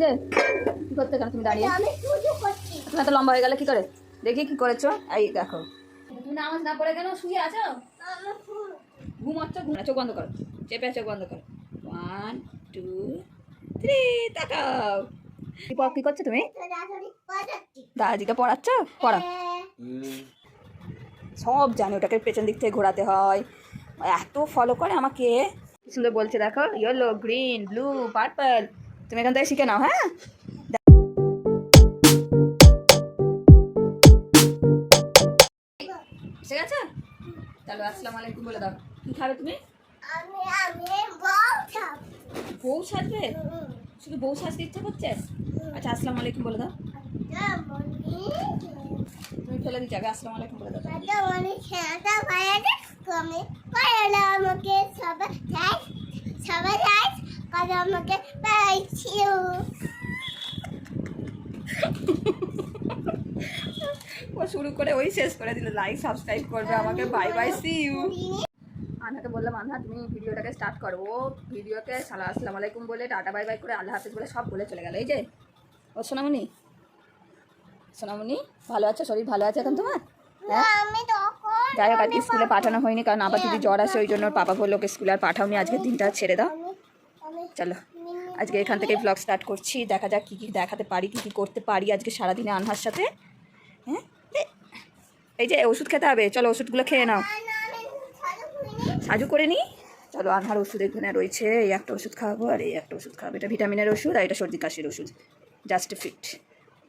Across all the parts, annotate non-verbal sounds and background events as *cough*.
যে কি করতে কেন তুমি দাঁড়িয়ে? আমি তুমি এত লম্বা হয়ে গেলে কি করে? দেখি কি করেছ। এই দেখো। তুমি নামাজ না পড়ে কেন শুয়ে আছো? ঘুমাচ্ছ ঘুম চোখ বন্ধ করো। চেপে চোখ বন্ধ করো। ওয়ান টু থ্রি তাকাও। কি করছ তুমি? দাদাজিকে পড়াচ্ছ। পড়া। সব জানি ওটাকে পেছন দিক থেকে ঘোরাতে হয়। এত ফলো করে আমাকে। কি সুন্দর বলছে দেখো ইয়েলো গ্রিন ব্লু পার্পল তুমি এখান থেকে শিখে নাও হ্যাঁ? ঠিক আছে চলো আসসালামু আলাইকুম বলে দাও। কি খাবে তুমি? আমি আমি বল খাব। বউ সাজবে? শুধু বউ সাজতে ইচ্ছা করছে? আচ্ছা আসসালামু আলাইকুম বলে দাও। তুমি ফেলে দিচ্ছি আগে আসসালামু আলাইকুম বলে দাও। আমাকে সবাই কাজ আমাকে পাইছিও। ও শুরু করে ওই শেষ করে দিল। লাইক সাবস্ক্রাইব করবে আমাকে। বাই বাই সি ইউ আনহাকে বললাম আনহা তুমি ভিডিওটাকে স্টার্ট করো। ও ভিডিওকে সালা আসসালামু আলাইকুম বলে টাটা বাই বাই করে আল্লাহ হাফিজ বলে সব বলে চলে গেল। এই যে ও সোনামণি সোনামণি ভালো আছে? শরীর ভালো আছে এখন তোমার? হ্যাঁ যাই হোক আজকে স্কুলে পাঠানো হয়নি কারণ আবার যদি জ্বর আসে ওই জন্য পাপা বলল ওকে স্কুলে আর পাঠাওনি আজকের দিনটা ছেড়ে দাও। চলো, আজকে এখান থেকে ব্লগ স্টার্ট করছি। দেখা যাক কী কী দেখাতে পারি, কী কী করতে পারি আজকে সারাদিনে আনহার সাথে। হ্যাঁ? এই যে ওষুধ খেতে হবে, চলো ওষুধগুলো খেয়ে নাও। সাজু করে নিই চলো, আনহার ওষুধ এখানে রয়েছে, এই একটা ওষুধ খাওয়াবো আর এই একটা ওষুধ খাওয়াবো। এটা ভিটামিনের ওষুধ আর এটা সর্দি কাশির ওষুধ। জাস্ট ফিট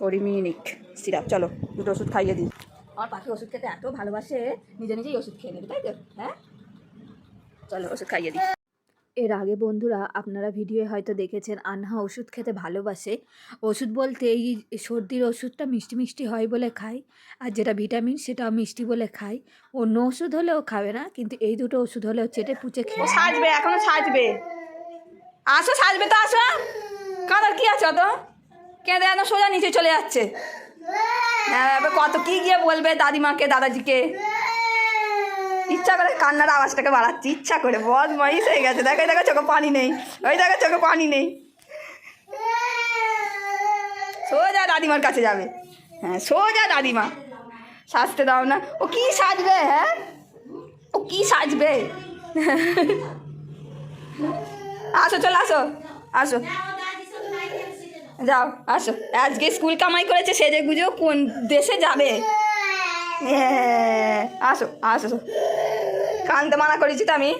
করিমিনিক সিরাপ। চলো, দুটো ওষুধ খাইয়ে দিই। আমার পাখি ওষুধ খেতে এত ভালোবাসে, নিজে নিজেই ওষুধ খেয়ে নেবে, তাই তো? হ্যাঁ? চলো, ওষুধ খাইয়ে দিই। এর আগে বন্ধুরা আপনারা ভিডিওয়ে হয়তো দেখেছেন, আনহা ওষুধ খেতে ভালোবাসে। ওষুধ বলতে এই সর্দির ওষুধটা মিষ্টি মিষ্টি হয় বলে খায়, আর যেটা ভিটামিন সেটা মিষ্টি বলে খায়। অন্য ওষুধ হলেও খাবে না, কিন্তু এই দুটো ওষুধ হলেও চেটে পুচে খেয়ে সাজবে, এখনও সাজবে। আসো, সাজবে তো, আসো। কাদার কি আছে অত কেঁদে যেন সোজা নিচে চলে যাচ্ছে। হ্যাঁ কত, কি গিয়ে বলবে দাদিমাকে, দাদাজিকে? ইচ্ছা করে কান্নার আওয়াজটাকে বাড়াচ্ছি, ইচ্ছা করে বদ মহিষ হয়ে গেছে। দেখো দেখো, চোখে পানি নেই। ওই দেখো, চোখে পানি নেই। সোজা দাদিমার কাছে যাবে। হ্যাঁ সোজা দাদিমা। সাজতে দাও না। ও কি সাজবে হ্যাঁ? ও কি সাজবে? আসো, চলো, আসো। আসো। যাও, আসো। আজকে স্কুল কামাই করেছে সেজে গুজো কোন দেশে যাবে? আসো আসো আসো। কানতে মানা করেছি তো আমি।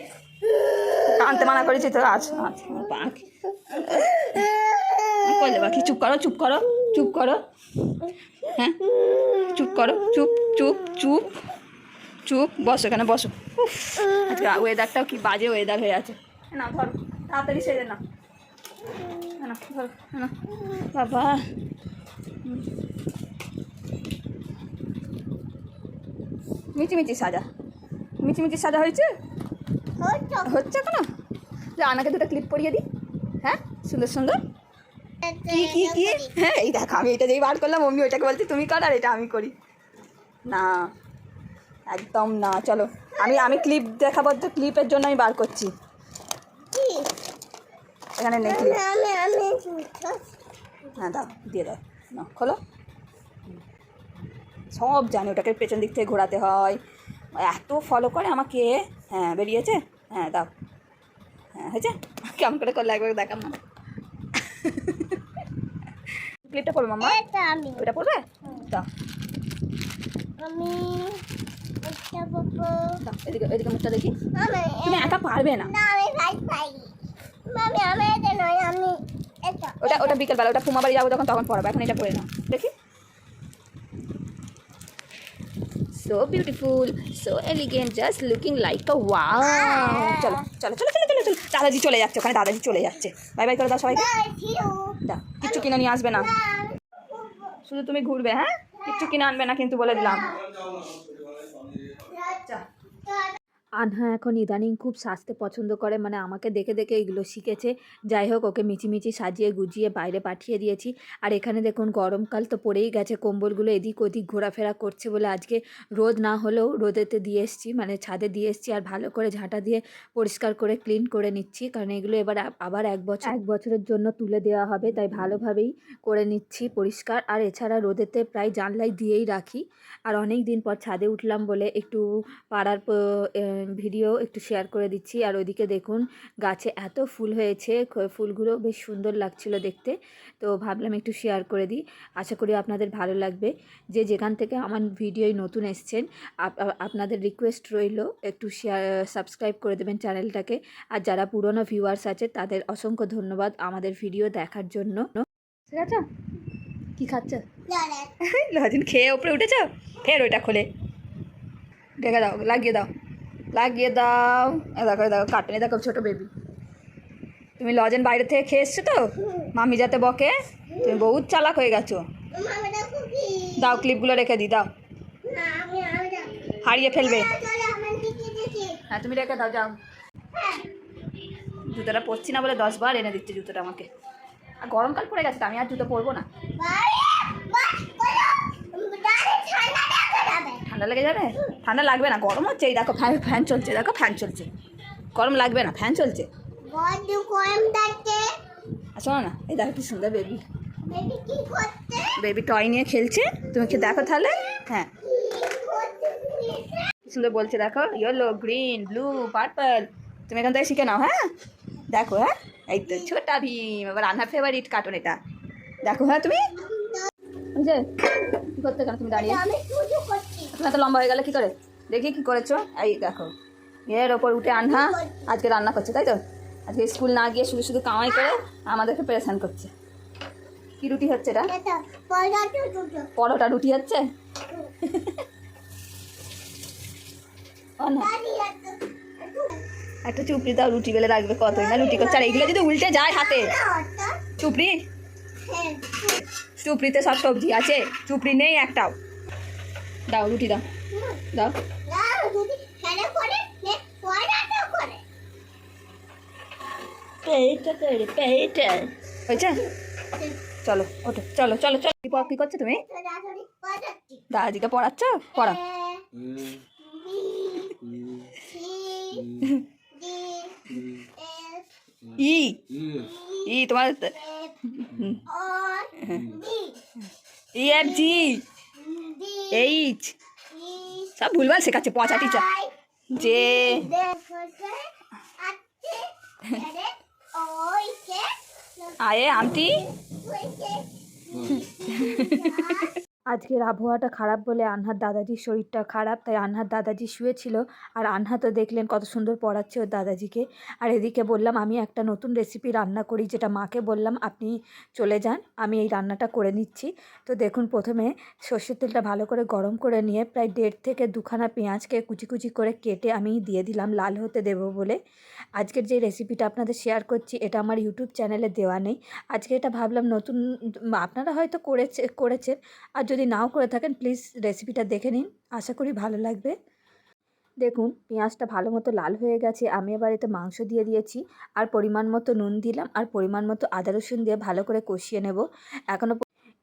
কানতে মানা করেছি তো আচ্ছা আচ্ছা পাখি বাকি? চুপ করো চুপ করো চুপ করো। হ্যাঁ চুপ করো, চুপ চুপ চুপ চুপ। বসো এখানে, বসো। আজকে ওয়েদারটাও কি বাজে ওয়েদার হয়ে আছে। না, ধরো, তাড়াতাড়ি সেরে না। বাবা। মিচিমিচি সাজা। মিচিমিচি সাজা হয়েছে? হচ্ছে কোনো যে আনাকে দুটো ক্লিপ পরিয়ে দিই হ্যাঁ? সুন্দর সুন্দর। কি কি কি? হ্যাঁ এই দেখো আমি এটা যেই বার করলাম অমনি ওইটাকে বলছি তুমি কর আর এটা আমি করি। না একদম না চলো। আমি আমি ক্লিপ দেখাবো তো ক্লিপের জন্য আমি বার করছি। এখানে নেই ক্লিপ হ্যাঁ দাও দিয়ে দাও। না খোলো। সব জানি ওটাকে পেছন দিক থেকে ঘোরাতে হয়। এত ফলো করে আমাকে হ্যাঁ বেরিয়েছে? হ্যাঁ দাও। হ্যাঁ হয়েছে? কেমন করে করলে একবার দেখাম না। ক্লিপটা পড়বে মামা আমি। ওটা পড়বে দাও। আমি এদিকে এদিকে মুখটা দেখি। তুমি একা পারবে না। না ওটা ওটা বিকেলবেলা ওটা ফুমা বাড়ি যাব যখন তখন পড়াবো এখন এটা পড়ে নাও। দেখি। So beautiful so elegant just looking like a wow চলো চলো চলো চলো চলো চলো। দাদাজি চলে যাচ্ছে ওখানে দাদাজি চলে যাচ্ছে। বাই বাই করে দাও সবাইকে দাও কিচ্ছু কিনে নিয়ে আসবে না। শুধু তুমি ঘুরবে হ্যাঁ? কিচ্ছু কিনে আনবে না কিন্তু বলে দিলাম। আনহা এখন ইদানিং খুব সাজতে পছন্দ করে। মানে আমাকে দেখে দেখে এগুলো শিখেছে। যাই হোক, ওকে মিচিমিচি সাজিয়ে, গুজিয়ে বাইরে পাঠিয়ে দিয়েছি। আর এখানে দেখুন, গরমকাল তো পড়েই গেছে। কম্বলগুলো এদিক ওদিক ঘোরাফেরা করছে বলে আজকে রোদ না হলেও রোদেতে দিয়ে এসছি। মানে ছাদে দিয়ে এসছি আর ভালো করে ঝাঁটা দিয়ে পরিষ্কার করে, ক্লিন করে নিচ্ছি। কারণ এগুলো এবার আবার এক বছর এক বছরের জন্য তুলে দেওয়া হবে। তাই ভালোভাবেই করে নিচ্ছি পরিষ্কার। আর এছাড়া রোদেতে প্রায় জানলাই দিয়েই রাখি। আর অনেক দিন পর ছাদে উঠলাম বলে একটু পাড়ার ভিডিও একটু শেয়ার করে দিচ্ছি। আর ওইদিকে দেখুন গাছে এত ফুল হয়েছে ফুলগুলো বেশ সুন্দর লাগছিল দেখতে। তো ভাবলাম একটু শেয়ার করে দিই। আশা করি আপনাদের ভালো লাগবে। যে যেখান থেকে আমার ভিডিওই নতুন এসছেন আপ- আপ- আপনাদের রিকোয়েস্ট রইল একটু শেয়ার সাবস্ক্রাইব করে দেবেন চ্যানেলটাকে আর যারা পুরনো ভিউয়ার্স আছে তাদের অসংখ্য ধন্যবাদ আমাদের ভিডিও দেখার জন্য। ঠিক আছে কী খাচ্ছ? লজেন খেয়ে ওপরে উঠেছ? ফের ওইটা খোলে। দেখে দাও লাগিয়ে দাও। লাগিয়ে দাও। দেখো দেখো কাটেনি দেখো, ছোটো বেবি তুমি লজেন বাইরে থেকে খেয়ে এসছো তো? মামি যাতে বকে, তুমি বহুত চালাক হয়ে গেছো। দাও ক্লিপগুলো রেখে দিই দাও। হারিয়ে ফেলবে। হ্যাঁ তুমি রেখে দাও, যাও। জুতোটা পরছি না বলে দশ বার এনে দিচ্ছে জুতোটা আমাকে। আর গরমকাল পড়ে গেছে আমি আর জুতো পরবো না বাড়ি বাস করো দাঁড়ে ঠান্ডা দেখে যাবে ঠান্ডা লেগে যাবে? ঠান্ডা লাগবে না গরম হচ্ছে এই দেখো ফ্যান ফ্যান চলছে দেখো ফ্যান চলছে। গরম লাগবে না ফ্যান চলছে। শোনো না এই দেখো কি সুন্দর বেবি বেবি টয় নিয়ে খেলছে তুমি কি দেখো তাহলে। হ্যাঁ। কি সুন্দর বলছে দেখো ইয়েলো গ্রিন ব্লু পার্পল তুমি এখান থেকে শিখে নাও হ্যাঁ? দেখো হ্যাঁ? এই তো ছোটা ভীম এবার রান্নার ফেভারিট কার্টুন এটা। দেখো হ্যাঁ তুমি? যে কী করতে কেন তুমি দাঁড়িয়ে? করছি। তুমি এত লম্বা হয়ে গেলে কী করে? দেখি কী করেছ? এই দেখো এর ওপর উঠে আনহা আজকে রান্না করছে তাই তো? আজকে স্কুল না গিয়ে শুধু শুধু কামাই করে আমাদেরকে প্রেশান করছে। কি রুটি হচ্ছে এটা? পরোটা রুটি হচ্ছে? একটা চুপড়ি দাও রুটি বেলে রাখবে কতই না? রুটি করছে আর এইগুলো যদি উল্টে যায় হাতে। চুপড়ি? হ্যাঁ চুপড়িতে সব সবজি আছে চুপড়ি নেই একটাও। দাও রুটি দাও দাও না যদি খেলা করে নে পয়সাটা করে পেটে করে পেটে হয়েছে চলো ওঠো চলো চলো চলো কি পড়া- কি করছ তুমি তাড়াতাড়ি পড়াচ্ছ পড়া ই ই তোমার ই এফ জি এইচ সব ভুলভাল শেখাচ্ছে পচা টিচার যে আয়ে আমটি আজকের আবহাওয়াটা খারাপ বলে আনহার দাদাজির শরীরটা খারাপ, তাই আনহার দাদাজি শুয়েছিল। আর আনহা তো দেখলেন কত সুন্দর পড়াচ্ছে ওর দাদাজিকে। আর এদিকে বললাম, আমি একটা নতুন রেসিপি রান্না করি, যেটা মাকে বললাম আপনি চলে যান, আমি এই রান্নাটা করে নিচ্ছি। তো দেখুন, প্রথমে সর্ষের তেলটা ভালো করে গরম করে নিয়ে প্রায় দেড় থেকে দুখানা পেঁয়াজকে কুচি কুচি করে কেটে আমি দিয়ে দিলাম, লাল হতে দেবো বলে। আজকের যে রেসিপিটা আপনাদের শেয়ার করছি, এটা আমার ইউটিউব চ্যানেলে দেওয়া নেই। আজকে এটা ভাবলাম নতুন, আপনারা হয়তো করেছে, করেছেন। আর যদি নাও করে থাকেন প্লিজ রেসিপিটা দেখে নিন। আশা করি ভালো লাগবে। দেখুন, পেঁয়াজটা ভালো মতো লাল হয়ে গেছে। আমি এবার এতে মাংস দিয়ে দিয়েছি। আর পরিমাণ মতো নুন দিলাম আর পরিমাণ মতো আদা রসুন দিয়ে ভালো করে কষিয়ে নেব। এখনও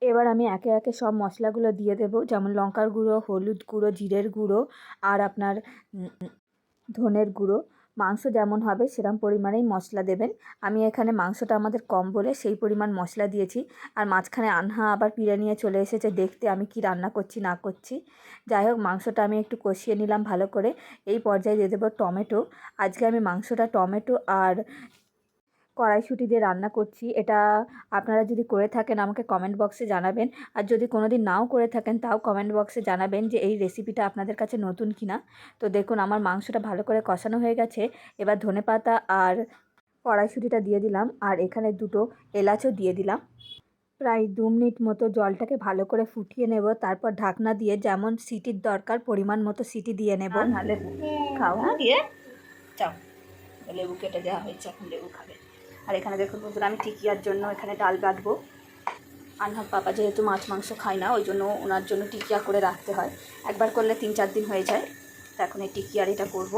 এবার আমি একে একে সব মশলাগুলো দিয়ে দেবো। যেমন লঙ্কার গুঁড়ো, হলুদ গুঁড়ো, জিরের গুঁড়ো আর আপনার ধনের গুঁড়ো। মাংস যেমন হবে সেরকম পরিমাণেই মশলা দেবেন। আমি এখানে মাংসটা আমাদের কম বলে সেই পরিমাণ মশলা দিয়েছি। আর মাঝখানে আনহা আবার পিড়ে নিয়ে চলে এসেছে দেখতে আমি কি রান্না করছি, না করছি। যাই হোক, মাংসটা আমি একটু কষিয়ে নিলাম ভালো করে। এই পর্যায়ে দিয়ে দেবো টমেটো। আজকে আমি মাংসটা টমেটো আর কড়াইশুঁটি দিয়ে রান্না করছি। এটা আপনারা যদি করে থাকেন আমাকে কমেন্ট বক্সে জানাবেন। আর যদি কোনো দিন নাও করে থাকেন তাও কমেন্ট বক্সে জানাবেন যে এই রেসিপিটা আপনাদের কাছে নতুন কিনা। তো দেখুন আমার মাংসটা ভালো করে কষানো হয়ে গেছে। এবার ধনেপাতা আর কড়াইশুঁটিটা দিয়ে দিলাম। আর এখানে দুটো এলাচও দিয়ে দিলাম। প্রায় দু মিনিট মতো জলটাকে ভালো করে ফুটিয়ে নেব। তারপর ঢাকনা দিয়ে যেমন সিটির দরকার পরিমাণ মতো সিটি দিয়ে নেব। নাহলে খাও। হ্যাঁ দিয়ে চাও লেবু কেটে দেওয়া হয়েছে এখন লেবু খাবে। আর এখানে দেখুন বন্ধুরা, আমি টিকিয়ার জন্য এখানে ডাল বাটবো। আনহার পাপা যেহেতু মাছ, মাংস খায় না, ওই জন্য ওনার জন্য টিকিয়া করে রাখতে হয়। একবার করলে তিন, চার দিন হয়ে যায়। তা এখন এই টিকিয়ার এটা করব।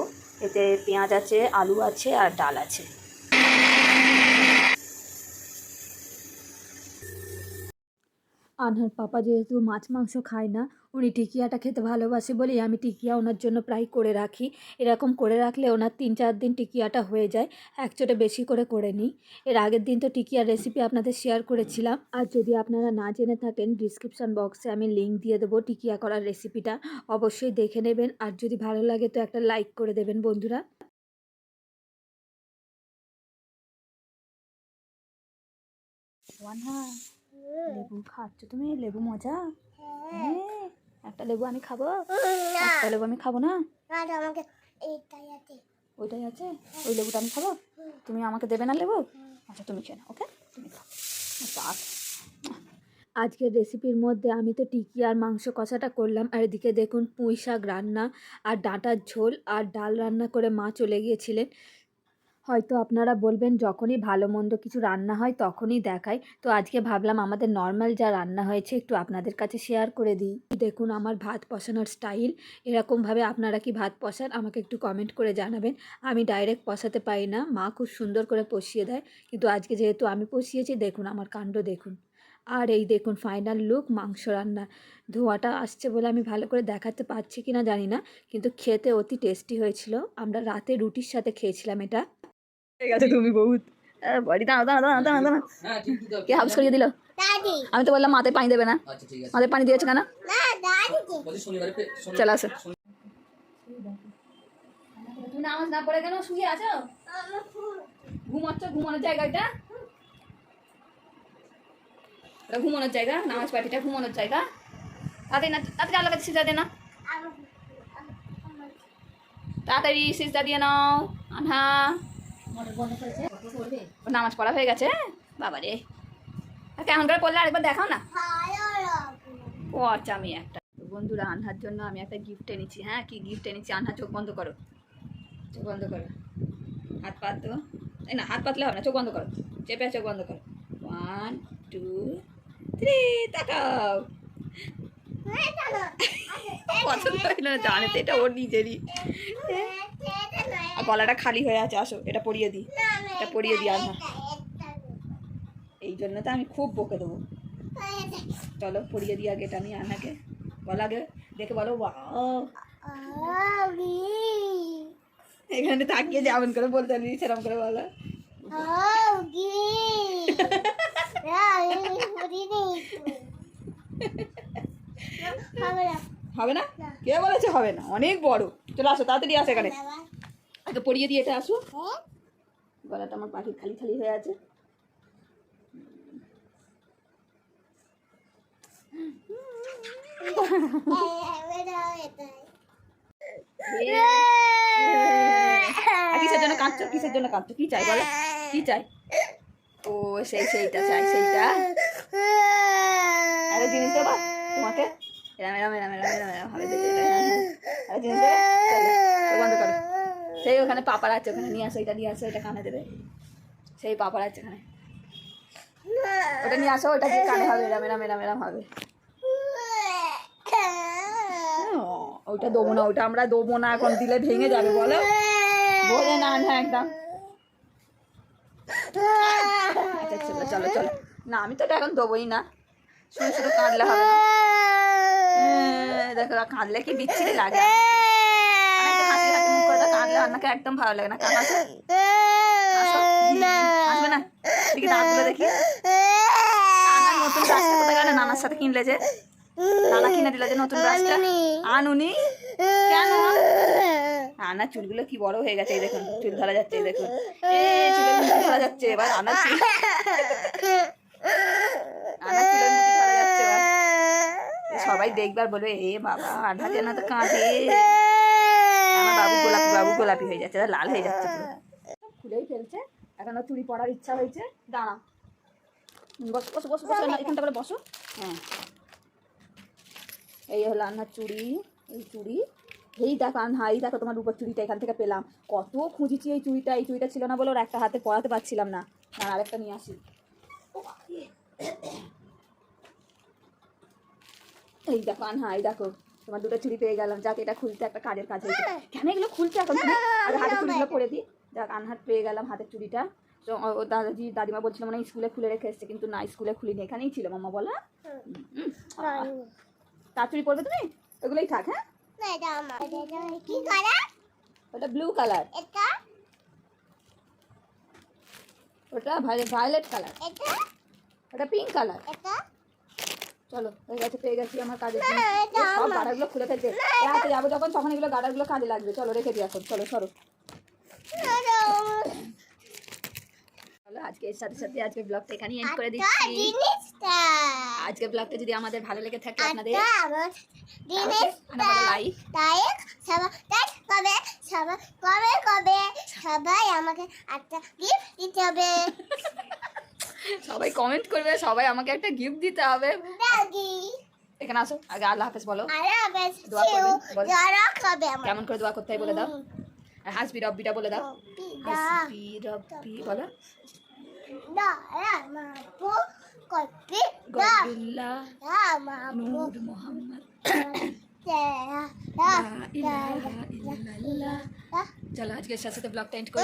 এতে পেঁয়াজ আছে, আলু আছে আর ডাল আছে। আনহার পাপা যেহেতু মাছ, মাংস খায় না উনি টিকিয়াটা খেতে ভালোবাসে বলেই আমি টিকিয়া ওনার জন্য প্রায় করে রাখি। এরকম করে রাখলে ওনার তিন চার দিন টিকিয়াটা হয়ে যায় একচোটে বেশি করে করে নিই। এর আগের দিন তো টিকিয়ার রেসিপি আপনাদের শেয়ার করেছিলাম। আর যদি আপনারা না জেনে থাকেন ডিসক্রিপশন বক্সে আমি লিঙ্ক দিয়ে দেবো টিকিয়া করার রেসিপিটা অবশ্যই দেখে নেবেন। আর যদি ভালো লাগে তো একটা লাইক করে দেবেন বন্ধুরা। লেবু খাচ্ছ তুমি? লেবু মজা? হ্যাঁ। একটা লেবু আমি খাব? একটা লেবু আমি খাব না? না আমাকে এইটাই আছে। ওইটাই আছে? ওই লেবুটা আমি খাব? তুমি আমাকে দেবে না লেবু? আচ্ছা তুমি খেয়ে নাও ওকে? তুমি খাও। আচ্ছা আচ্ছা। আজকের রেসিপির মধ্যে আমি তো টিকি আর মাংস কষাটা করলাম আর এদিকে দেখুন পুঁই শাক রান্না আর ডাঁটার ঝোল আর ডাল রান্না করে মা চলে গিয়েছিলেন। হয়তো আপনারা বলবেন যখনই ভালো মন্দ কিছু রান্না হয় তখনই দেখাই তো আজকে ভাবলাম আমাদের নর্মাল যা রান্না হয়েছে একটু আপনাদের কাছে শেয়ার করে দিই। দেখুন আমার ভাত পসানোর স্টাইল এরকমভাবে আপনারা কি ভাত পসান আমাকে একটু কমেন্ট করে জানাবেন। আমি ডাইরেক্ট পসাতে পারি না, মা খুব সুন্দর করে পশিয়ে দেয়। কিন্তু আজকে যেহেতু আমি পশিয়েছি দেখুন আমার কাণ্ড দেখুন। আর এই দেখুন ফাইনাল লুক মাংস রান্না। ধোঁয়াটা আসছে বলে আমি ভালো করে দেখাতে পারছি কি না জানি না, কিন্তু খেতে অতি টেস্টি হয়েছিল। আমরা রাতে রুটির সাথে খেয়েছিলাম এটা। ঠিক তুমি বহুত। বডি দাঁড়া দাঁড়া দাঁড়া দাঁড়া দাঁড়া হ্যাঁ ঠিক ঠিক কে হাউস করিয়ে দিল? আমি তো বললাম মাথায় পানি দেবে না। আচ্ছা ঠিক আছে। মাথায় পানি দিয়েছে কেন? চলে আসো। তুমি নামাজ না পড়ে কেন শুয়ে আছো? ঘুমাচ্ছ ঘুমানোর জায়গা এটা? এটা ঘুমানোর জায়গা নামাজ ঘুমানোর জায়গা। তাতে না তাড়াতাড়ি আল্লাহ কাছে সিজা দে না তাড়াতাড়ি সিজা দিয়ে নাও। আনহা। নামাজ পড়া হয়ে গেছে বাবা রে। কেমন করে পড়লে আরেকবার দেখাও না? ও আচ্ছা আমি একটা বন্ধুরা, আনহার জন্য আমি একটা গিফট এনেছি হ্যাঁ? কি গিফট এনেছি? আনহা, চোখ বন্ধ করো। চোখ বন্ধ করো। হাত পাত এই না, হাত পাতলে হবে না, চোখ বন্ধ করো। চেপে চোখ বন্ধ করো। ওয়ান টু থ্রি তাকাও। পছন্দ হইল না জানে তো এটা ওর নিজেরই আর গলাটা খালি হয়ে আছে আসো এটা পরিয়ে দিই। এটা পরিয়ে দিই আনহা এই জন্য তো আমি খুব বকে দেবো। চলো পরিয়ে দিই আগে এটা আমি আনহাকে বলো আগে দেখে বলো বাহ এখানে তাকিয়ে যেমন করে বলতে পারবি সেরকম করে বলো। *laughs* হবে না। কে বলেছে হবে না? অনেক বড়। চলো আসো তাড়াতাড়ি আসো এখানে। আগে পরিয়ে দিয়ে এটা আসো। গলাটা আমার পাখির খালি খালি হয়ে আছে। কিসের জন্য কাঁদছো? কিসের জন্য কাঁদছো? কি চাই বলো? কি চাই? ও সেই সেইটা চাই সেইটা। আরে জিনিস দেবা তোমাকে এরম এরম এরম এরম এরম এরম হবে বন্ধ করো সেই ওখানে পাপার আছে ওখানে নিয়ে আসো এটা নিয়ে আসো এটা কানে দেবে সেই পাপার আছে ওখানে ওটা নিয়ে আসো ওটা কানে হবে এরম এরম এরম এরম হবে ও, ওইটা দেবো না ওইটা আমরা দেবো না এখন দিলে ভেঙে যাবে বলো বলে না না একদম আচ্ছা চলো চলো চলো না আমি তো এটা এখন দেবোই না শুধু শুধু কাঁদলে হবে না দেখো কাঁদলে কি বিচ্ছিরি লাগে কাঁদলে আপনাকে একদম ভালো লাগে না। কাঁদ আসো। আসো। আসবে না? দাঁতগুলো দেখি। নানার নতুন ব্রাশটা কোথায় গেলে? নানার সাথে কিনলে যে। নানা কিনে দিলে যে নতুন ব্রাশটা আনুনি। কেন? আনার চুলগুলো কি বড় হয়ে গেছে এই দেখুন। চুল ধরা যাচ্ছে এই দেখুন। এ ধরা যাচ্ছে এবার আনার চুল *laughs* আনার চুলের মুঠি ধরা যাচ্ছে এবার সবাই দেখবার বলবে এ বাবা আধা যেন তো কাঁদে। আমার বাবু গোলাপি বাবু গোলাপি হয়ে যাচ্ছে লাল হয়ে যাচ্ছে খুলেই ফেলছে এখন চুড়ি পড়ার ইচ্ছা হয়েছে। দাঁড়া বসো বসো বসো বসো এখানটা করে বসো। হ্যাঁ। এই হলো আন্নার চুড়ি এই চুড়ি। এই দেখো আনহা এই দেখো তোমার রূপর চুড়িটা এখান থেকে পেলাম। কত খুঁজেছি এই চুড়িটা এই চুড়িটা ছিল না বলে ওর একটা হাতে পড়াতে পারছিলাম না। না আরেকটা নিয়ে আসি। এই দেখো আনহা এই দেখো তোমার দুটো চুড়ি পেয়ে গেলাম। যাক এটা খুলতে একটা কাজের কাজ হয়েছে। কেন এগুলো খুলতে? এখন তুমি আর হাতের চুড়িগুলো পরে দিই। যাক আনহাত পেয়ে গেলাম হাতের চুড়িটা। তো ও- দাদাজি দাদিমা বলছিল মানে স্কুলে খুলে রেখে এসছে কিন্তু না স্কুলে খুলিনি এখানেই ছিল মামা বলা। তার চুড়ি পরবে তুমি? ওগুলোই থাক হ্যাঁ? ওটা ব্লু কালার ওটা ভায়োলেট কালার ওটা পিঙ্ক কালার এটা? চলো হয়ে গেছে পেয়ে গেছি আমার কাজের জিনিস। সব। গাড়াগুলো খুলে ফেলতে। রাতে যাব যখন তখন এগুলো গাড়াগুলো কাজে লাগবে। চলো রেখে দিই এখন। চলো সরো। চলো আজকে এর সাথে সাথে আজকে ব্লগটা এখানেই এন্ড করে দিচ্ছি। আজকে ব্লগটা যদি আমাদের ভালো লেগে থাকে আপনাদের লাইক তাই কবে? সবাই কবে কবে? সবাই আমাকে একটা গিফট দিতে হবে। *laughs* সবাই কমেন্ট করবে সবাই আমাকে একটা গিফট দিতে হবে। এখানে আসো আগে আল্লাহ হাফেজ বলো। দোয়া কেমন করে দোয়া করতে হয় বলে দাও। আর হাসবি রব্বিটা বলে দাও। হাসবি রব্বি বলো। নূর মোহাম্মদ। চলো আজকে সাথে ব্লগটা এন্ড করে।